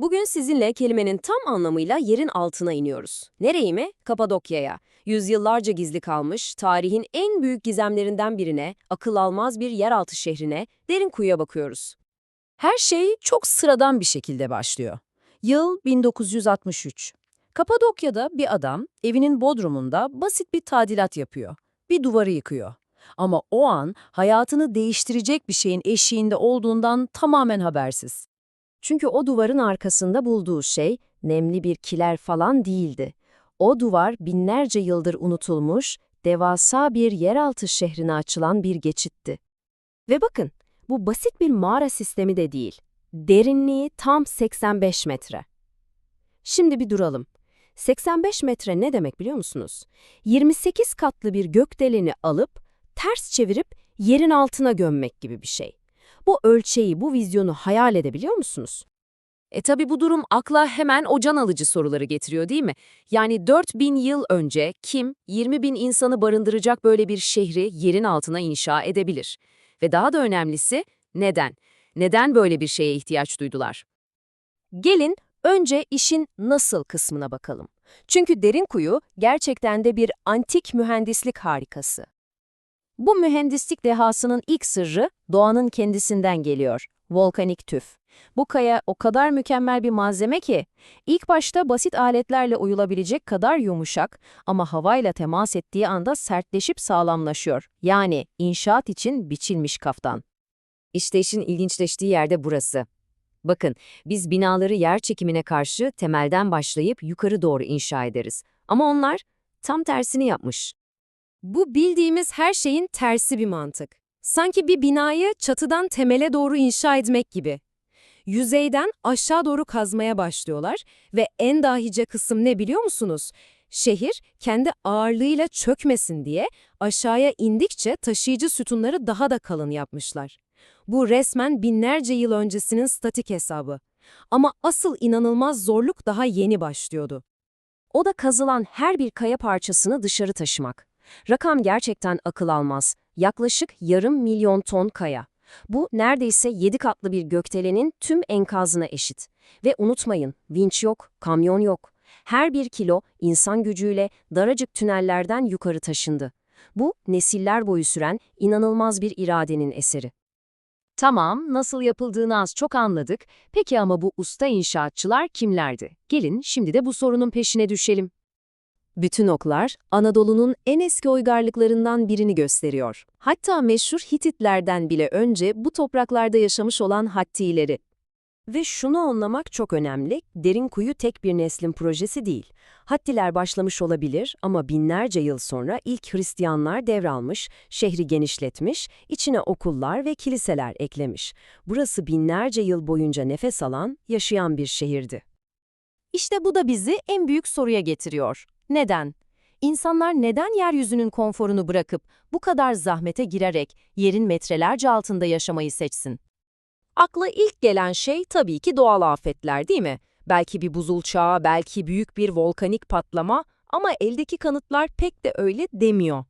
Bugün sizinle kelimenin tam anlamıyla yerin altına iniyoruz. Nereye mi? Kapadokya'ya. Yüzyıllarca gizli kalmış, tarihin en büyük gizemlerinden birine, akıl almaz bir yeraltı şehrine, derin kuyuya bakıyoruz. Her şey çok sıradan bir şekilde başlıyor. Yıl 1963. Kapadokya'da bir adam evinin bodrumunda basit bir tadilat yapıyor. Bir duvarı yıkıyor. Ama o an hayatını değiştirecek bir şeyin eşiğinde olduğundan tamamen habersiz. Çünkü o duvarın arkasında bulduğu şey nemli bir kiler falan değildi. O duvar binlerce yıldır unutulmuş, devasa bir yeraltı şehrine açılan bir geçitti. Ve bakın, bu basit bir mağara sistemi de değil. Derinliği tam 85 metre. Şimdi bir duralım. 85 metre ne demek biliyor musunuz? 28 katlı bir gökdeleni alıp ters çevirip yerin altına gömmek gibi bir şey. Bu ölçeği, bu vizyonu hayal edebiliyor musunuz? E tabi bu durum akla hemen o can alıcı soruları getiriyor değil mi? Yani 4000 yıl önce kim 20 bin insanı barındıracak böyle bir şehri yerin altına inşa edebilir? Ve daha da önemlisi neden? Neden böyle bir şeye ihtiyaç duydular? Gelin önce işin nasıl kısmına bakalım. Çünkü derin kuyu gerçekten de bir antik mühendislik harikası. Bu mühendislik dehasının ilk sırrı doğanın kendisinden geliyor. Volkanik tüf. Bu kaya o kadar mükemmel bir malzeme ki, ilk başta basit aletlerle oyulabilecek kadar yumuşak ama havayla temas ettiği anda sertleşip sağlamlaşıyor. Yani inşaat için biçilmiş kaftan. İşte işin ilginçleştiği yerde burası. Bakın, biz binaları yer çekimine karşı temelden başlayıp yukarı doğru inşa ederiz. Ama onlar tam tersini yapmış. Bu bildiğimiz her şeyin tersi bir mantık. Sanki bir binayı çatıdan temele doğru inşa etmek gibi. Yüzeyden aşağı doğru kazmaya başlıyorlar ve en dahice kısım ne biliyor musunuz? Şehir kendi ağırlığıyla çökmesin diye aşağıya indikçe taşıyıcı sütunları daha da kalın yapmışlar. Bu resmen binlerce yıl öncesinin statik hesabı. Ama asıl inanılmaz zorluk daha yeni başlıyordu. O da kazılan her bir kaya parçasını dışarı taşımak. Rakam gerçekten akıl almaz. Yaklaşık yarım milyon ton kaya. Bu neredeyse 7 katlı bir gökdelenin tüm enkazına eşit. Ve unutmayın, vinç yok, kamyon yok. Her bir kilo insan gücüyle daracık tünellerden yukarı taşındı. Bu, nesiller boyu süren inanılmaz bir iradenin eseri. Tamam, nasıl yapıldığını az çok anladık. Peki ama bu usta inşaatçılar kimlerdi? Gelin şimdi de bu sorunun peşine düşelim. Bütün oklar Anadolu'nun en eski uygarlıklarından birini gösteriyor. Hatta meşhur Hititlerden bile önce bu topraklarda yaşamış olan Hattileri. Ve şunu anlamak çok önemli, derin kuyu tek bir neslin projesi değil. Hattiler başlamış olabilir ama binlerce yıl sonra ilk Hristiyanlar devralmış, şehri genişletmiş, içine okullar ve kiliseler eklemiş. Burası binlerce yıl boyunca nefes alan, yaşayan bir şehirdi. İşte bu da bizi en büyük soruya getiriyor. Neden? İnsanlar neden yeryüzünün konforunu bırakıp bu kadar zahmete girerek yerin metrelerce altında yaşamayı seçsin? Akla ilk gelen şey tabii ki doğal afetler değil mi? Belki bir buzul çağı, belki büyük bir volkanik patlama ama eldeki kanıtlar pek de öyle demiyor.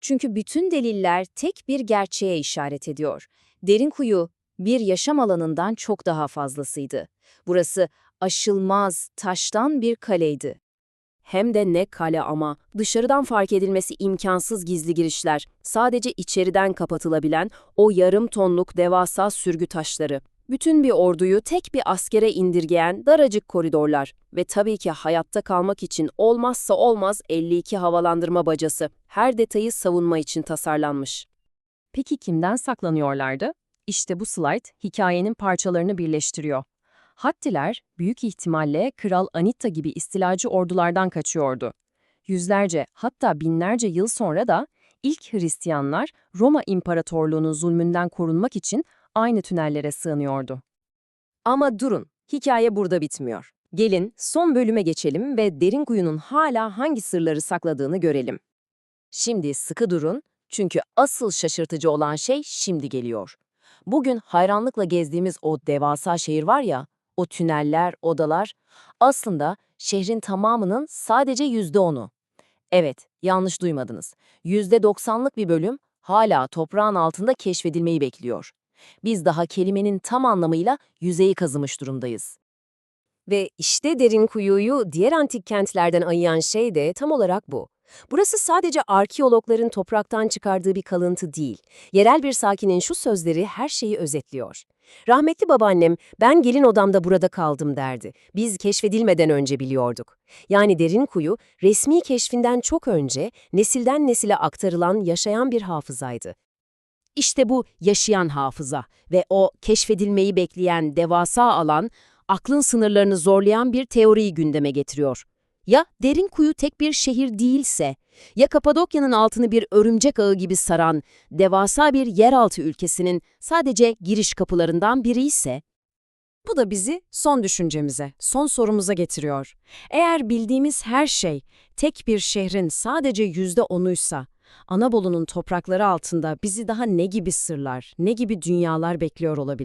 Çünkü bütün deliller tek bir gerçeğe işaret ediyor. Derin kuyu bir yaşam alanından çok daha fazlasıydı. Burası aşılmaz, taştan bir kaleydi. Hem de ne kale ama, dışarıdan fark edilmesi imkansız gizli girişler, sadece içeriden kapatılabilen o yarım tonluk devasa sürgü taşları. Bütün bir orduyu tek bir askere indirgeyen daracık koridorlar ve tabii ki hayatta kalmak için olmazsa olmaz 52 havalandırma bacası, her detayı savunma için tasarlanmış. Peki kimden saklanıyorlardı? İşte bu slide hikayenin parçalarını birleştiriyor. Hattiler büyük ihtimalle Kral Anitta gibi istilacı ordulardan kaçıyordu. Yüzlerce hatta binlerce yıl sonra da ilk Hristiyanlar Roma İmparatorluğu'nun zulmünden korunmak için aynı tünellere sığınıyordu. Ama durun, hikaye burada bitmiyor. Gelin son bölüme geçelim ve derin kuyunun hala hangi sırları sakladığını görelim. Şimdi sıkı durun çünkü asıl şaşırtıcı olan şey şimdi geliyor. Bugün hayranlıkla gezdiğimiz o devasa şehir var ya, o tüneller, odalar aslında şehrin tamamının sadece yüzde onu. Evet, yanlış duymadınız. Yüzde doksanlık bir bölüm hala toprağın altında keşfedilmeyi bekliyor. Biz daha kelimenin tam anlamıyla yüzeyi kazımış durumdayız. Ve işte derin kuyuyu diğer antik kentlerden ayıran şey de tam olarak bu. Burası sadece arkeologların topraktan çıkardığı bir kalıntı değil. Yerel bir sakinin şu sözleri her şeyi özetliyor. Rahmetli babaannem, ben gelin odamda burada kaldım derdi. Biz keşfedilmeden önce biliyorduk. Yani derin kuyu, resmi keşfinden çok önce nesilden nesile aktarılan yaşayan bir hafızaydı. İşte bu yaşayan hafıza ve o keşfedilmeyi bekleyen devasa alan, aklın sınırlarını zorlayan bir teoriyi gündeme getiriyor. Ya derin kuyu tek bir şehir değilse, ya Kapadokya'nın altını bir örümcek ağı gibi saran devasa bir yeraltı ülkesinin sadece giriş kapılarından biri ise? Bu da bizi son düşüncemize, son sorumuza getiriyor. Eğer bildiğimiz her şey tek bir şehrin sadece yüzde onuysa, Anabolu'nun toprakları altında bizi daha ne gibi sırlar, ne gibi dünyalar bekliyor olabilir?